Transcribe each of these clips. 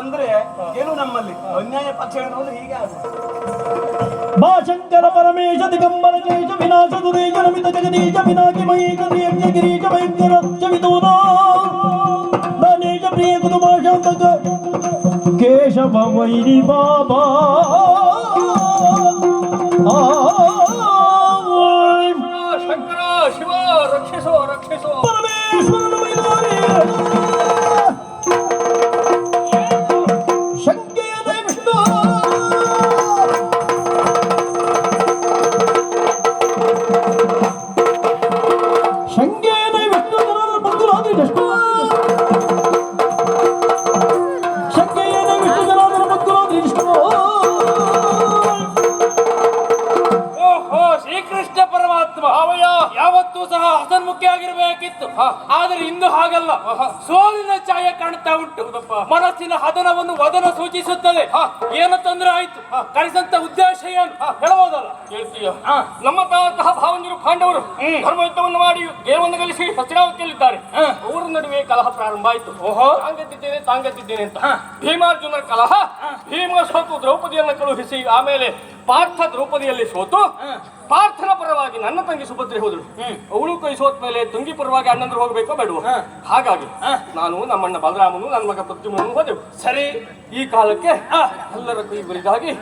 ಬಂದ್ರೆ ಏನು ನಮ್ಮಲ್ಲಿ? ಅನ್ಯಾಯ ಪಕ್ಷ ಹೇಳಿದ್ರು ಹೀಗೆ ಆಗುತ್ತೆ. ಮಾ ಶಂಕರ ಪರಮೇಶ ದಿಗಂಬರ ಕೇಶ ವಿನಾಶ ದುರೇಶ ನಮಿತ ಜಗದೀಶ ವಿನಾಕಿ ಮಹೇಶ ಶ್ರೀಯಜ್ಞ ಗಿರೀಶ ಭಯಂಕರ ಚವಿತೂನ ದಾನೇಶ ಪ್ರಿಯ ಕುದುಮಾಶಾಂತಕ ಕೇಶವ ವೈರಿ ಬಾಬಾ. ಆ, ಪರಮಾತ್ಮ ಅವಯ ಆಗಿರಬೇಕಿತ್ತು. ಆದರೆ ಇಂದು ಹಾಗಲ್ಲ. ಸೋಲಿನ ಛಾಯೆ ಕಾಣ್ತಾ ಉಂಟು. ಮನಸ್ಸಿನ ಹದನವನ್ನು ವದನ ಸೂಚಿಸುತ್ತದೆ. ಏನು ತೊಂದರೆ ಆಯ್ತು? ಕಳಿಸಂತ ಉದ್ದೇಶ ಏನು? ಹೇಳಬಹುದಲ್ಲ? ಹೇಳ್ತೀಯ ನಮ್ಮ ತಾತಃ ಭಾವಂಜರು ಪಾಂಡವರು ಧರ್ಮ ಯುದ್ಧವನ್ನು ಮಾಡಿ ದೇವವನ್ನು ಗಳಿಸಿ ಹಸ್ತಿನಾವತಿಯಲ್ಲಿದ್ದಾರೆ ಅವರ ನಡುವೆ ಕಲಹ ಪ್ರಾರಂಭ ಆಯ್ತು. ಓಹೋ. ತಾಂಗತ್ತಿದ್ದೇನೆ ತಾಂಗತ್ತಿದ್ದೇನೆ ಅಂತ. ಭೀಮಾರ್ಜುನ ಕಲಹ. ಭೀಮ ಸೋತು ದ್ರೌಪದಿಯನ್ನು ಕಳುಹಿಸಿ ಆಮೇಲೆ ಪಾರ್ಥ ದ್ರೌಪದಿಯಲ್ಲಿ ಸೋತು. ಪಾರ್ಥನ ಪರವಾಗಿ ನನ್ನ ತಂಗಿ ಸುಭದ್ರೆ ಹೋದಳು. ಅವಳು ಕೈ ಸೋತ. ಮೇಲೆ ತುಂಗಿ ಪರವಾಗಿ ಅಣ್ಣಂದ್ರೆ ಹೋಗ್ಬೇಕೋ ಬೇಡವೋ? ಹಾಗಾಗಿ ನಾನು ನಮ್ಮಣ್ಣ ಬಲರಾಮನು ನನ್ನ ಮಗ ಪ್ರದ್ಯುಮ್ನನು ಹೋದೆವು. ಸರಿ. ಈ ಕಾಲಕ್ಕೆ ಎಲ್ಲರ ಕೈಗಳಿಗಾಗಿ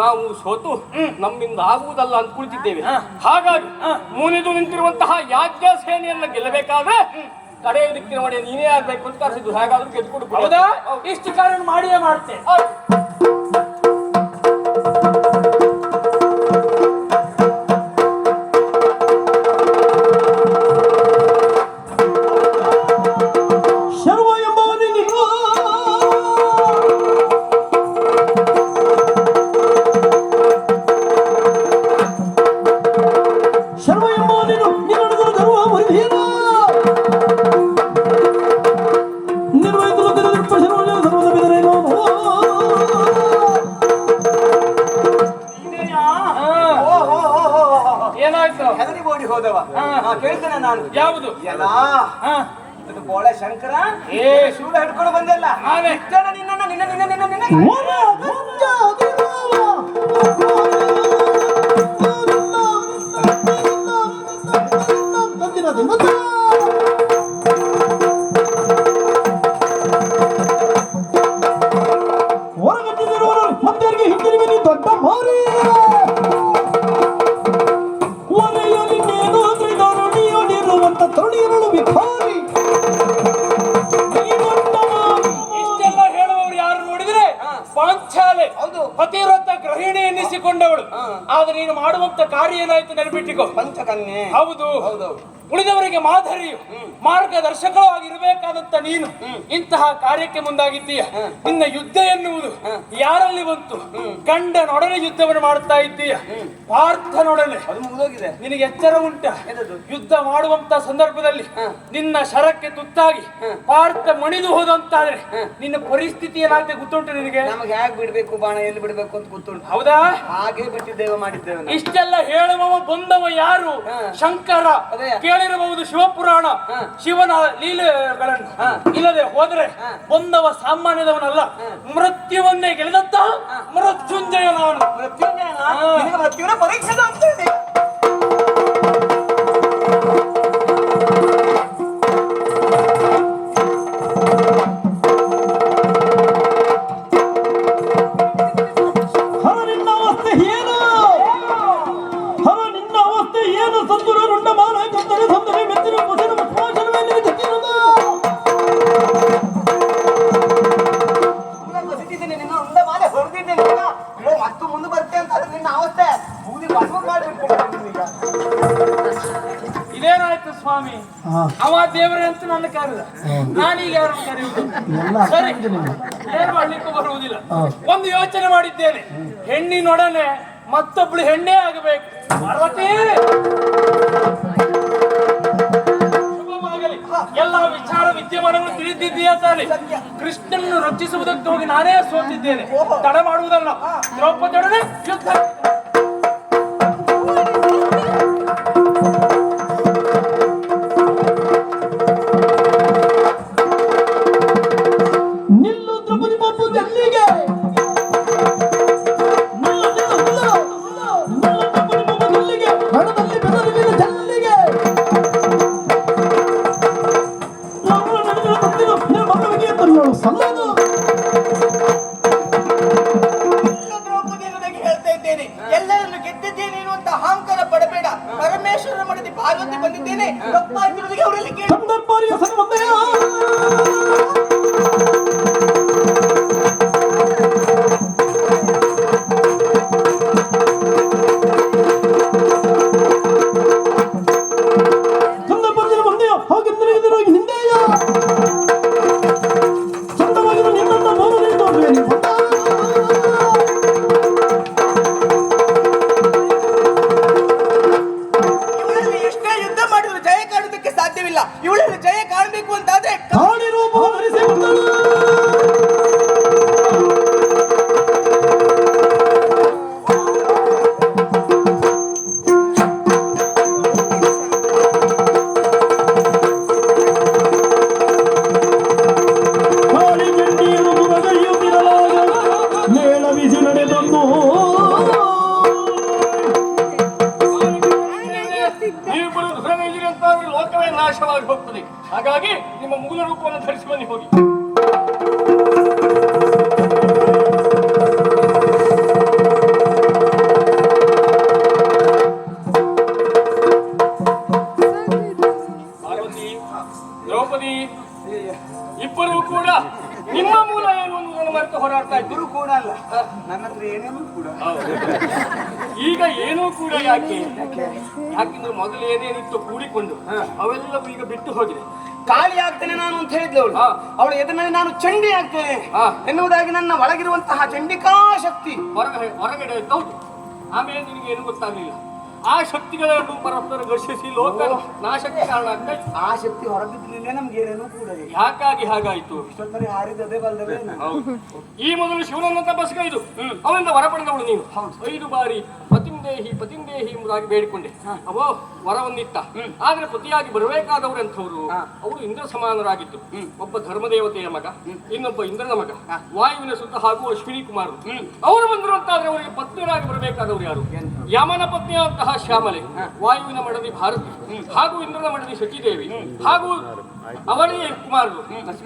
ನಾವು ಸೋತು ನಮ್ಮಿಂದ ಆಗುವುದಲ್ಲ ಅಂತ ಕುಳಿತಿದ್ದೇವೆ. ಹಾಗಾಗಿ ಮುನಿದು ನಿಂತಿರುವಂತಹ ಯಾಜ್ಞ ಸೇನೆಯನ್ನ ಗೆಲ್ಲಬೇಕಾದ್ರೆ ಕಡೆಯ ದಿಕ್ಕಿನ ಮಾಡಿ ನೀನೇ ಆಗ್ಬೇಕು ಅಂತ ಕರೆಸಿದ್ದು. ಹೇಗಾದ್ರೂ ಗೆದ್ದುಕೊಡು. ಹೌದಾ? ಇಷ್ಟು ಕಾರ್ಯ ಮಾಡಿಯೇ ಮಾಡ್ತೆ ನಾನು. ಯಾವುದು? ಎಲ್ಲ. ಹಾ. ಇದು ಬೋಳೆ ಶಂಕರ. ಏ. ಶೂಲ ಹಿಡ್ಕೊಂಡು ಬಂದಲ್ಲ ನಿನ್ನ ನಿನ್ನ ನಿನ್ನ ನಿನ್ನ ನಿನ್ನ. ಕಾರ್ಯ ಏನಾಯ್ತು ನೆನಪಿಟ್ಟಿಕೋ ಪಂಚಕನ್ಯೆ. ಹೌದು. ಹೌದೌದು. ಉಳಿದವರಿಗೆ ಮಾದರಿಯು. ಮಾರ್ಗದರ್ಶಕರು ಆಗಿರಬೇಕಾದಂತ ನೀನು ಇಂತಹ ಕಾರ್ಯಕ್ಕೆ ಮುಂದಾಗಿದ್ದೀಯ. ನಿನ್ನ ಯುದ್ಧ ಎನ್ನುವುದು ಯಾರಲ್ಲಿ ಬಂತು? ಗಂಡನೊಡನೆ ಯುದ್ಧವನ್ನು ಮಾಡುತ್ತಾ ಇದ್ದೀಯ. ಪಾರ್ಥನೊಡನೆ. ನಿನಗೆ ಎಚ್ಚರ ಉಂಟ? ಯುದ್ಧ ಮಾಡುವಂತ ಸಂದರ್ಭದಲ್ಲಿ ನಿನ್ನ ಶರಕ್ಕೆ ತುತ್ತಾಗಿ ಪಾರ್ಥ ಮಣಿದು ಹೋದಂತಾದ್ರೆ ನಿನ್ನ ಪರಿಸ್ಥಿತಿ ಏನಾಗುತ್ತೆ ಗೊತ್ತುಂಟು ನಿನಗೆ? ನಮಗೆ ಹೇಗೆ ಬಿಡಬೇಕು ಬಾಣ ಎಲ್ಲಿ ಬಿಡಬೇಕು ಅಂತ ಗೊತ್ತುಂಟು. ಹೌದಾ? ಹಾಗೆ ಬಿಟ್ಟಿದ್ದೇವ ಮಾಡಿದ್ದೇವೆ. ಇಷ್ಟೆಲ್ಲ ಹೇಳುವವ ಬಂದವ ಯಾರು. ಶಂಕರ. ಕೇಳಿರಬಹುದು ಶಿವಪುರಾಣ. ಶಿವನ ಲೀಲೆಗಳನ್ನು. ಇಲ್ಲದೆ ಹೋದರೆ ಹಾ. ಬಂದವ ಸಾಮಾನ್ಯದವನಲ್ಲ. ಮೃತ್ಯುವನ್ನೇ ಗೆಳೆದಂತ ಮೃತ್ಯುಂಜಯ ನಾನು ಮೃತ್ಯುಂಜಯನ? ಪರೀಕ್ಷೆ ಕರೆದ ನಾನೀಗ ಯಾರನ್ನು ಕರೆಯುವುದು ಸರಿ. ಏನ್ ಮಾಡ್ಲಿಕ್ಕೂ ಬರುವುದಿಲ್ಲ. ಒಂದು ಯೋಚನೆ ಮಾಡಿದ್ದೇನೆ. ಹೆಣ್ಣಿನೊಡನೆ ಮತ್ತೊಬ್ಳು ಹೆಣ್ಣೇ ಆಗಬೇಕು. ಪಾರ್ವತಿ! ಎಲ್ಲ ವಿಚಾರ ವಿದ್ಯಮಾನಗಳು ತಿಳಿದಿದ್ದೀಯಾ ತಾನೆ? ಕೃಷ್ಣನನ್ನು ರಕ್ಷಿಸುವುದಕ್ಕೆ ಹೋಗಿ ನಾನೇ ಸೋತಿದ್ದೇನೆ. ತಡ ಮಾಡುವುದಲ್ಲ. ದ್ರೌಪದಿಯೊಡನೆ ಯುದ್ಧ. の様 ಸಾಧ್ಯವಿಲ್ಲ ಇವಳಲ್ಲಿ ಜಯ ಕಾಣಬೇಕು ಅಂತಾದ್ರೆ ಕಾಳಿ ಮೂಲ ರೂಪವನ್ನು ಧರಿಸಿ ಬನ್ನಿ ಹೋಗಿ. ಪಾರ್ವತಿ ದ್ರೌಪದಿ ಇಬ್ಬರೂ ಕೂಡ ನಿಮ್ಮ ಮೂಲ ಏನು ಅನ್ನೋದನ್ನು ಮರೆತು ಹೋರಾಡ್ತಾ ಇದ್ದರು? ಗುರು ಕೂಡ ಅಲ್ಲ. ನನ್ನ ಹತ್ರ ಏನೇನು ಕೂಡ. ಕೂಡ ಯಾಕೆ? ಯಾಕೆಂದ್ರೆ ಮೊದಲು ಏನೇನಿತ್ತು ಕೂಡಿಕೊಂಡು ಅವೆಲ್ಲವೂ ಈಗ ಬಿಟ್ಟು ಹೋಗಿದೆ. ಖಾಲಿ ಆಗ್ತೇನೆ ನಾನು ಅಂತ ಹೇಳಿದ್ಲು ಅವಳು. ಅವಳು ಎದುರಿನಲ್ಲಿ ನಾನು ಚಂಡಿ ಆಗ್ತೇನೆ. ಎನ್ನುವುದಾಗಿ ನನ್ನ ಒಳಗಿರುವಂತಹ ಚಂಡಿಕಾ ಶಕ್ತಿ ಹೊರಗಡೆ ಹೊರಗಡೆ ಆಮೇಲೆ ನಿನಗೆ ಏನು ಗೊತ್ತಾಗಲಿಲ್ಲ? ಆ ಶಕ್ತಿಗಳನ್ನು ಪರಸ್ಪರ ಘರ್ಷಿಸಿ ಲೋಕ ನಾಶಕ್ಕೆ ಕಾರಣ ಆ ಶಕ್ತಿ ಹೊರಬಿದ್ದಿಲ್ಲ ನಮ್ಗೆ ಏನೇನು ಕೂಡ. ಯಾಕಾಗಿ ಹಾಗಾಯ್ತು. ಇಷ್ಟೊತ್ತಲ್ಲಿ ಹಾರಿದದೇ ಈ ಮೊದಲು ಶಿವನನ್ನ ತಪಸ್ಕೈದು ಅವನಿಂದ ವರ ಪಡೆದವಳು ನೀನು. ಐದು ಬಾರಿ ಪತಿಂದೇಹಿ ಪತಿಂದೇಹಿ ಎಂಬುದಾಗಿ ಬೇಡಿಕೊಂಡೆ. ಅವೋ ವರವನ್ನಿತ್ತ. ಆದ್ರೆ ಪತಿಯಾಗಿ ಬರಬೇಕಾದವರು ಎಂಥವ್ರು ಅವರು ಇಂದ್ರ ಸಮಾನರಾಗಿದ್ದು ಒಬ್ಬ ಧರ್ಮದೇವತೆಯ ಮಗ ಇನ್ನೊಬ್ಬ ಇಂದ್ರನ ಮಗ ವಾಯುವಿನ ಸುತ್ತ ಹಾಗೂ ಅಶ್ವಿನಿ ಕುಮಾರ್ ಅವರು ಬಂದರು ಅಂತಾದ್ರೆ ಅವರಿಗೆ ಪತ್ನಿಯರಾಗಿ ಬರಬೇಕಾದವರು ಯಾರು? ಯಮನ ಪತ್ನಿಯಾದಂತಹ ಶ್ಯಾಮಲೆ ವಾಯುವಿನ ಮಡದಿ ಭಾರತಿ ಹಾಗೂ ಇಂದ್ರನ ಮಡದಿ ಶಚಿದೇವಿ ಹಾಗೂ ಅವರೇ ಕುಮಾರರು.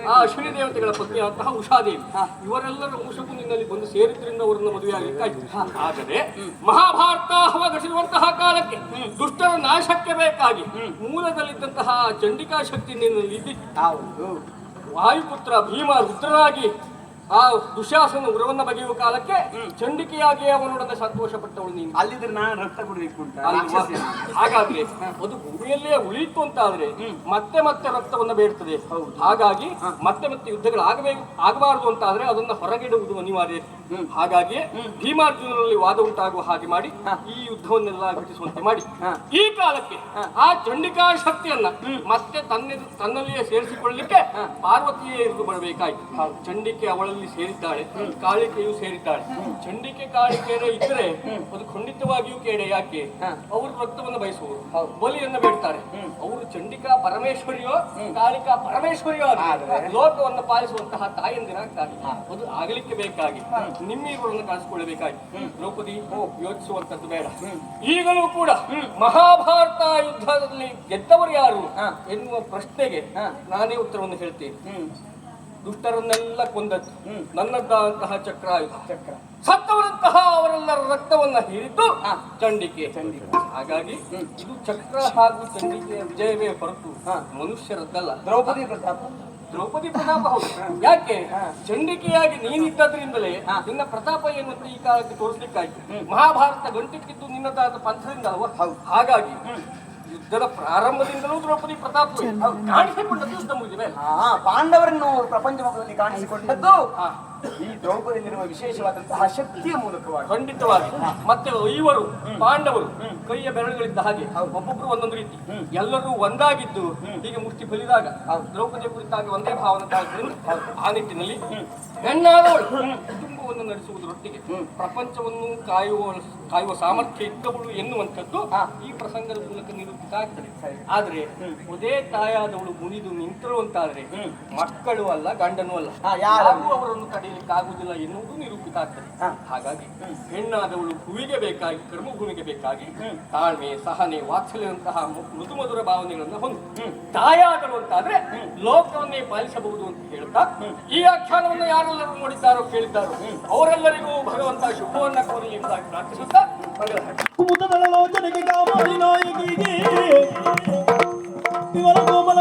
ಆ ಅಶ್ವಿನಿ ದೇವತೆಗಳ ಪತ್ನಿಯಾದಂತಹ ಉಷಾದೇವಿ. ಇವರೆಲ್ಲರ ನಿನ್ನಲ್ಲಿ ಬಂದು ಸೇರಿದ್ರಿಂದ ಅವರನ್ನು ಮದುವೆಯಾಗಿ ಆದರೆ ಮಹಾಭಾರತ ಹವ ಘಟಿಸುವಂತಹ ಕಾಲಕ್ಕೆ ದುಷ್ಟರ ನಾಶಕ್ಕೆ ಬೇಕಾಗಿ ಮೂಲದಲ್ಲಿದ್ದಂತಹ ಚಂಡಿಕಾ ಶಕ್ತಿ ನಿನ್ನಲ್ಲಿ ವಾಯುಪುತ್ರ ಭೀಮ ರುದ್ರನಾಗಿ ಆ ದುಶಾಸನ ಉರವನ್ನ ಬಗೆಯುವ ಕಾಲಕ್ಕೆ ಚಂಡಿಕೆಯಾಗಿ ಅವನೊಡನೆ ಸಂತೋಷಪಟ್ಟವಳು ನೀನು. ಅಲ್ಲಿದ್ರೆ ನಾನು ರಕ್ತ ಕುಡಿಯಕ್ಕೆ ಅಂತ? ಹಾಗಾದ್ರೆ ಅದು ಭೂಮಿಯಲ್ಲೇ ಉಳಿಯಿತು ಅಂತಾದ್ರೆ ಮತ್ತೆ ಮತ್ತೆ ರಕ್ತವನ್ನ ಬೇಡ್ತದೆ. ಹಾಗಾಗಿ ಮತ್ತೆ ಮತ್ತೆ ಯುದ್ಧಗಳು ಆಗಬೇಕು ಆಗಬಾರದು ಅಂತಾದ್ರೆ ಅದನ್ನ ಹೊರಗಿಡುವುದು ಅನಿವಾರ್ಯ. ಹಾಗಾಗಿ ಭೀಮಾರ್ಜುನರಲ್ಲಿ ವಾದ ಉಂಟಾಗುವ ಹಾಗೆ ಮಾಡಿ ಈ ಯುದ್ಧವನ್ನೆಲ್ಲ ಘಟಿಸುವಂತೆ ಮಾಡಿ. ಈ ಕಾಲಕ್ಕೆ ಆ ಚಂಡಿಕಾ ಶಕ್ತಿಯನ್ನ ಮತ್ತೆ ತನ್ನ ತನ್ನಲ್ಲಿಯೇ ಸೇರಿಸಿಕೊಳ್ಳಲಿಕ್ಕೆ ಪಾರ್ವತಿಯೇ ಇರಿದು ಬರಬೇಕಾಯ್ತು. ಚಂಡಿಕೆ ಅವಳಲ್ಲಿ ಸೇರಿದ್ದಾಳೆ ಕಾಳಿಕೆಯು ಸೇರಿದ್ದಾಳೆ. ಚಂಡಿಕೆ ಕಾಳಿಕೆಯ ಇದ್ರೆ ಅದು ಖಂಡಿತವಾಗಿಯೂ ಕೇಡೆ ಯಾಕೆ? ಅವರು ರಕ್ತವನ್ನು ಬಯಸುವರು. ಬಲಿಯನ್ನ ಬೇಡ್ತಾರೆ. ಅವರು ಚಂಡಿಕಾ ಪರಮೇಶ್ವರಿಯೋ ಕಾಳಿಕಾ ಪರಮೇಶ್ವರಿಯೋ ಲೋಕವನ್ನು ಪಾಲಿಸುವಂತಹ ತಾಯಂದಿರಾಗ್ತಾರೆ ಅದು ಆಗಲಿಕ್ಕೆ ಬೇಕಾಗಿ. ನಿಮ್ಮೀರುಗಳನ್ನು ಕಾಣಿಸಿಕೊಳ್ಳಬೇಕಾಗಿ. ದ್ರೌಪದಿ ಯೋಚಿಸುವಂತದ್ದು ಬೇಡ. ಈಗಲೂ ಕೂಡ ಮಹಾಭಾರತ ಯುದ್ಧದಲ್ಲಿ ಗೆದ್ದವರು ಯಾರು ಎನ್ನುವ ಪ್ರಶ್ನೆಗೆ ನಾನೇ ಉತ್ತರವನ್ನು ಹೇಳ್ತೇನೆ. ದುಷ್ಟರನ್ನೆಲ್ಲ ಕೊಂದದ್ದು. ನನ್ನದ್ದಾದಂತಹ ಚಕ್ರಾಯುಧ ಚಕ್ರ ಸತ್ತವರಂತಹ ಅವರೆಲ್ಲರ ರಕ್ತವನ್ನ ಹೀರಿದ್ದು ಚಂಡಿಕೆ. ಹಾಗಾಗಿ ಇದು ಚಕ್ರ ಹಾಗೂ ಚಂಡಿಕೆಯ ವಿಜಯವೇ ಹೊರತು ಮನುಷ್ಯರದ್ದಲ್ಲ. ದ್ರೌಪದಿ ಪ್ರತಾಪ. ದ್ರೌಪದಿ ಪ್ರತಾಪ ಹೌದು. ಯಾಕೆ? ಚಂಡಿಕೆಯಾಗಿ ನೀನಿದ್ದದ್ರಿಂದಲೇ ನಿನ್ನ ಪ್ರತಾಪ ಏನು ಈ ಕಾಲಕ್ಕೆ ತೋರಿಸ್ಲಿಕ್ಕಾಯ್ತು. ಮಹಾಭಾರತ ಗಂಟಿಕ್ಕಿದ್ದು ನಿನ್ನದಾದ ಪಂಥದಿಂದ ಹೌದು. ಹಾಗಾಗಿ ಯುದ್ಧದ ಪ್ರಾರಂಭದಿಂದಲೂ ದ್ರೌಪದಿ ಪ್ರತಾಪ್ ಕಾಣಿಸಿಕೊಂಡದ್ದು ಮುಗಿದಿವೆ ಹಾ ಪಾಂಡವರನ್ನು ಪ್ರಪಂಚ ಮುಖದಲ್ಲಿ ಕಾಣಿಸಿಕೊಂಡದ್ದು ಈ ದ್ರೌಪದಿಯಲ್ಲಿರುವ ವಿಶೇಷವಾದಂತಹ ಶಕ್ತಿಯ ಮೂಲಕವಾಗಿ. ಖಂಡಿತವಾಗಿ. ಮತ್ತೆ ಐವರು ಪಾಂಡವರು ಕೈಯ ಬೆರಳುಗಳಿದ್ದ ಹಾಗೆ ಒಬ್ಬೊಬ್ರು ಒಂದೊಂದು ರೀತಿ. ಎಲ್ಲರೂ ಒಂದಾಗಿದ್ದು ಹೀಗೆ ಮುಷ್ಟಿ ಬಲಿದಾಗ. ದ್ರೌಪದಿಯ ಕುರಿತಾಗಿ ಒಂದೇ ಭಾವನೆ ಆ ನಿಟ್ಟಿನಲ್ಲಿ ಹೆಣ್ಣಾದವಳು ಕುಟುಂಬವನ್ನು ನಡೆಸುವುದರೊಟ್ಟಿಗೆ ಪ್ರಪಂಚವನ್ನು ಕಾಯುವ ಕಾಯುವ ಸಾಮರ್ಥ್ಯ ಇದ್ದವಳು ಎನ್ನುವಂಥದ್ದು ಈ ಪ್ರಸಂಗದ ಮೂಲಕ ನಿರೂಪಿತ ಆಗ್ತದೆ. ಆದ್ರೆ ಒದೇ ತಾಯಾದವಳು ಮುನಿದು ನಿಂತರು ಅಂತಾದ್ರೆ ಮಕ್ಕಳು ಅಲ್ಲ ಗಂಡನೂ ಅಲ್ಲ. ಯಾರು? ಅವರನ್ನು ತಡೆಯಲಿಕ್ಕೆ ಆಗುವುದಿಲ್ಲ ಎನ್ನುವುದು ನಿರೂಪಿತ ಆಗ್ತದೆ. ಹಾಗಾಗಿ ಹೆಣ್ಣಾದವಳು ಹೂವಿಗೆ ಬೇಕಾಗಿ ಕರ್ಮಭೂಮಿಗೆ ಬೇಕಾಗಿ ತಾಳ್ಮೆ ಸಹನೆ ವಾತ್ಸಲ್ಯದಂತಹ ಮೃದು ಮಧುರ ಭಾವನೆಗಳನ್ನು ಹೊಂದು ತಾಯಾದಳು ಅಂತಾದ್ರೆ ಲೋಕವನ್ನೇ ಪಾಲಿಸಬಹುದು ಅಂತ ಹೇಳ್ತಾ ಈ ಆಖ್ಯಾನವನ್ನು ಯಾರೆಲ್ಲರೂ ನೋಡಿದ್ದಾರೋ ಕೇಳಿದ್ದಾರೋ ಅವರೆಲ್ಲರಿಗೂ ಭಗವಂತ ಶುಭವನ್ನ ಕೋರಿ ಅಂತ ಪ್ರಾರ್ಥಿಸುತ್ತಾ ಕೋಮಲ